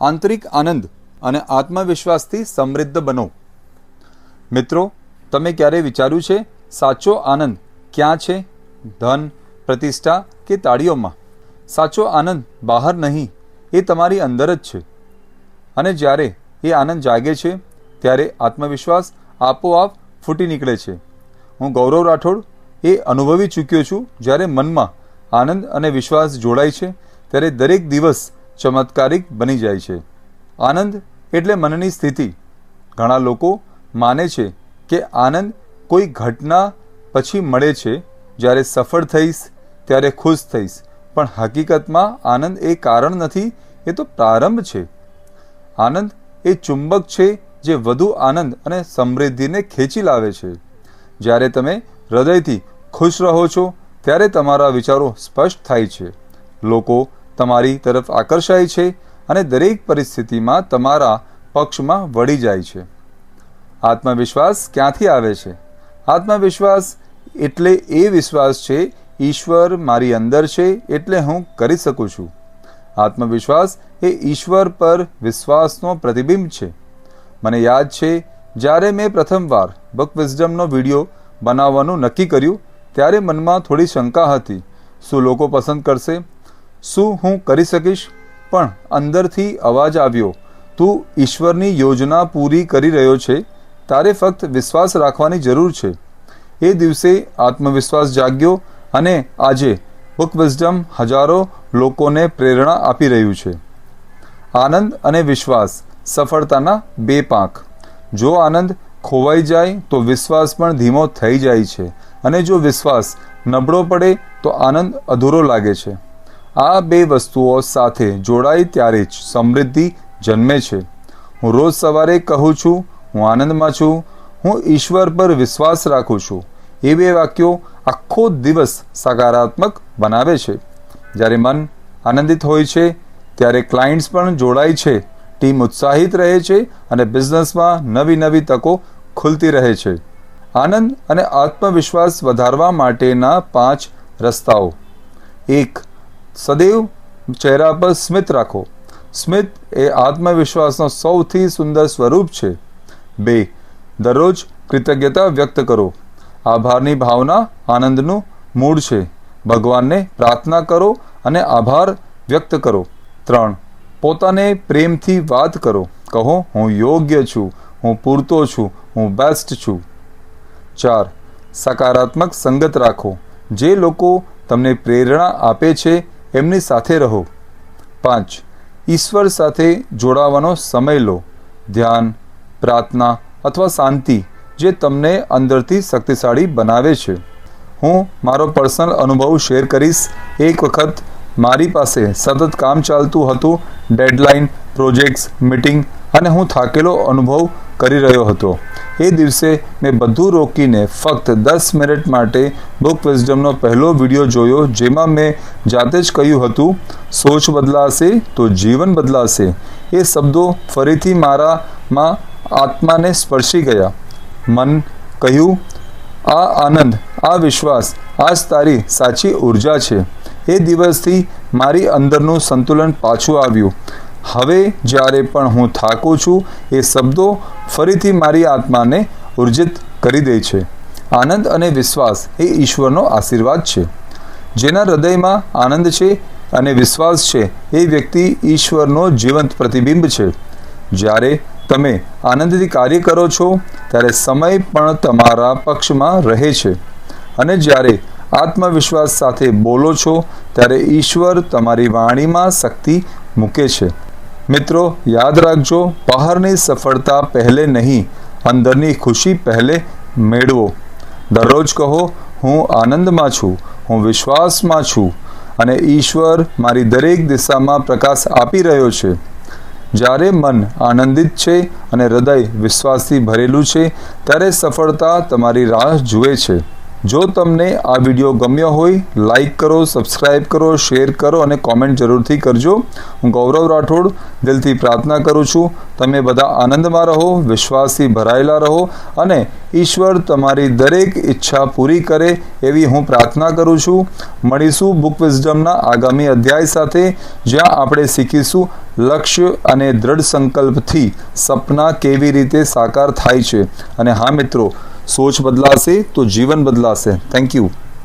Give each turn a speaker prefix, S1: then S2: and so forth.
S1: આંતરિક આનંદ અને આત્મવિશ્વાસથી સમૃદ્ધ બનો. મિત્રો, તમે ક્યારે વિચાર્યું છે, સાચો આનંદ ક્યાં છે? ધન, પ્રતિષ્ઠા કે તાળીઓમાં? સાચો આનંદ બહાર નહીં, એ તમારી અંદર જ છે. અને જ્યારે એ આનંદ જાગે છે, ત્યારે આત્મવિશ્વાસ આપોઆપ ફૂટી નીકળે છે. હું ગૌરવ રાઠોડ એ અનુભવી ચૂક્યો છું, જ્યારે મનમાં આનંદ અને વિશ્વાસ જોડાય છે, ત્યારે દરેક દિવસ ચમત્કારિક બની જાય છે. આનંદ એટલે મનની સ્થિતિ. ઘણા લોકો માને છે કે આનંદ કોઈ ઘટના પછી મળે છે, જ્યારે સફળ થઈશ, ત્યારે ખુશ થઈશ. પણ હકીકતમાં આનંદ એ કારણ નથી, એ તો પ્રારંભ છે. આનંદ એ ચુંબક છે જે વધુ આનંદ અને સમૃદ્ધિને ખેંચી લાવે છે. જ્યારે તમે હૃદયથી ખુશ રહો છો, ત્યારે તમારા વિચારો સ્પષ્ટ થાય છે. લોકો તમારી તરફ આકર્ષાય છે અને દરેક પરિસ્થિતિમાં તમારા પક્ષમાં વળી જાય છે. આત્મવિશ્વાસ ક્યાંથી આવે છે? આત્મવિશ્વાસ એટલે એ વિશ્વાસ છે, ઈશ્વર મારી અંદર છે એટલે હું કરી શકું છું. આત્મવિશ્વાસ એ ઈશ્વર પર વિશ્વાસનો પ્રતિબિંબ છે. મને યાદ છે, જ્યારે મેં પ્રથમવાર બક વિઝડમનો વીડિયો બનાવવાનું નક્કી કર્યું, ત્યારે મનમાં થોડી શંકા હતી. શું લોકો પસંદ કરશે? શું હું કરી શકીશ? પણ અંદરથી અવાજ આવ્યો, તું ઈશ્વરની યોજના પૂરી કરી રહ્યો છે. તારે ફક્ત વિશ્વાસ રાખવાની જરૂર છે. એ દિવસે આત્મવિશ્વાસ જાગ્યો અને આજે બુક વિઝડમ હજારો લોકોને પ્રેરણા આપી રહ્યું છે. આનંદ અને વિશ્વાસ, સફળતાના બે પાંખ. જો આનંદ ખોવાઈ જાય, તો વિશ્વાસ પણ ધીમો થઈ જાય છે. અને જો વિશ્વાસ નબળો પડે, તો આનંદ અધૂરો લાગે છે. આ બે વસ્તુઓ સાથે જોડાય ત્યારે જ સમૃદ્ધિ જન્મે છે. હું રોજ સવારે કહું છું, હું આનંદમાં છું, હું ઈશ્વર પર વિશ્વાસ રાખું છું. એ બે વાક્યો આખો દિવસ સકારાત્મક બનાવે છે. જ્યારે મન આનંદિત હોય છે, ત્યારે ક્લાયન્ટ્સ પણ જોડાય છે, ટીમ ઉત્સાહિત રહે છે અને બિઝનેસમાં નવી નવી તકો ખુલતી રહે છે. આનંદ અને આત્મવિશ્વાસ વધારવા માટેના પાંચ રસ્તાઓ. એક સદૈવ ચહેરા પર સ્મિત રાખો. સ્મિત એ આત્મવિશ્વાસનો સૌથી સુંદર સ્વરૂપ છે. બે, દરરોજ કૃતજ્ઞતા વ્યક્ત કરો. આભારની ભાવના આનંદનું મૂળ છે. ભગવાનને પ્રાર્થના કરો અને આભાર વ્યક્ત કરો. ત્રણ, પોતાને પ્રેમથી વાત કરો. કહો, હું યોગ્ય છું. હું પૂરતો છું. હું બેસ્ટ છું. ચાર, સકારાત્મક સંગત રાખો. જે લોકો તમને પ્રેરણા આપે છે એમની સાથે રહો. પાંચ, ઈશ્વર સાથે જોડાવાનો સમય લો. ધ્યાન, પ્રાર્થના અથવા શાંતિ જે તમને અંદરથી શક્તિશાળી બનાવે છે. હું મારો પર્સનલ અનુભવ શેર કરીશ. એક વખત મારી પાસે સતત કામ ચાલતું હતું, ડેડલાઇન, પ્રોજેક્ટ્સ, મીટિંગ અને હું થાકેલો અનુભવ કરી રહ્યો હતો. એ દિવસે મેં બધું રોકીને ફક્ત દસ મિનિટ માટે બુક વિઝડમનો પહેલો વીડિયો જોયો, જેમાં મેં જાતે જ કહ્યું હતું, સોચ બદલાશે તો જીવન બદલાશે. એ શબ્દો ફરીથી મારામાં આત્માને સ્પર્શી ગયા. મન કહ્યું, આ આનંદ, આ વિશ્વાસ આ જ તારી સાચી ઊર્જા છે. એ દિવસથી મારી અંદરનું સંતુલન પાછું આવ્યું. હવે જ્યારે પણ હું થાકું છું, એ શબ્દો ફરીથી મારી આત્માને ઉર્જિત કરી દે છે. આનંદ અને વિશ્વાસ એ ઈશ્વરનો આશીર્વાદ છે. જેના હૃદયમાં આનંદ છે અને વિશ્વાસ છે એ વ્યક્તિ ઈશ્વરનો જીવંત પ્રતિબિંબ છે. જ્યારે તમે આનંદથી કાર્ય કરો છો, ત્યારે સમય પણ તમારા પક્ષમાં રહે છે. અને જ્યારે આત્મવિશ્વાસ સાથે બોલો છો, ત્યારે ઈશ્વર તમારી વાણીમાં શક્તિ મૂકે છે. મિત્રો, યાદ રાખજો, બહારની સફળતા પહેલે નહીં, અંદરની ખુશી પહેલે મેળવો. દરરોજ કહો, હું આનંદમાં છું, હું વિશ્વાસમાં છું અને ઈશ્વર મારી દરેક દિશામાં પ્રકાશ આપી રહ્યો છે. જ્યારે મન આનંદિત છે અને હૃદય વિશ્વાસથી ભરેલું છે, ત્યારે સફળતા તમારી રાહ જુએ છે. જો તમને આ વીડિયો ગમ્યો હોય લાઈક કરો સબસ્ક્રાઈબ કરો શેર કરો અને કોમેન્ટ જરૂરથી કરજો. હું ગૌરવ રાઠોડ દિલથી પ્રાર્થના કરું છું, તમે બધા આનંદમાં રહો, વિશ્વાસથી ભરાયેલા રહો અને ઈશ્વર તમારી દરેક ઈચ્છા પૂરી કરે એવી હું પ્રાર્થના કરું છું. મળીશું બુક વિઝડમના આગામી અધ્યાય સાથે, જ્યાં આપણે શીખીશું લક્ષ્ય અને દ્રઢ સંકલ્પથી સપના કેવી રીતે સાકાર થાય છે. અને હા મિત્રો સોચ બદલાશે તો જીવન બદલાશે થેન્ક યુ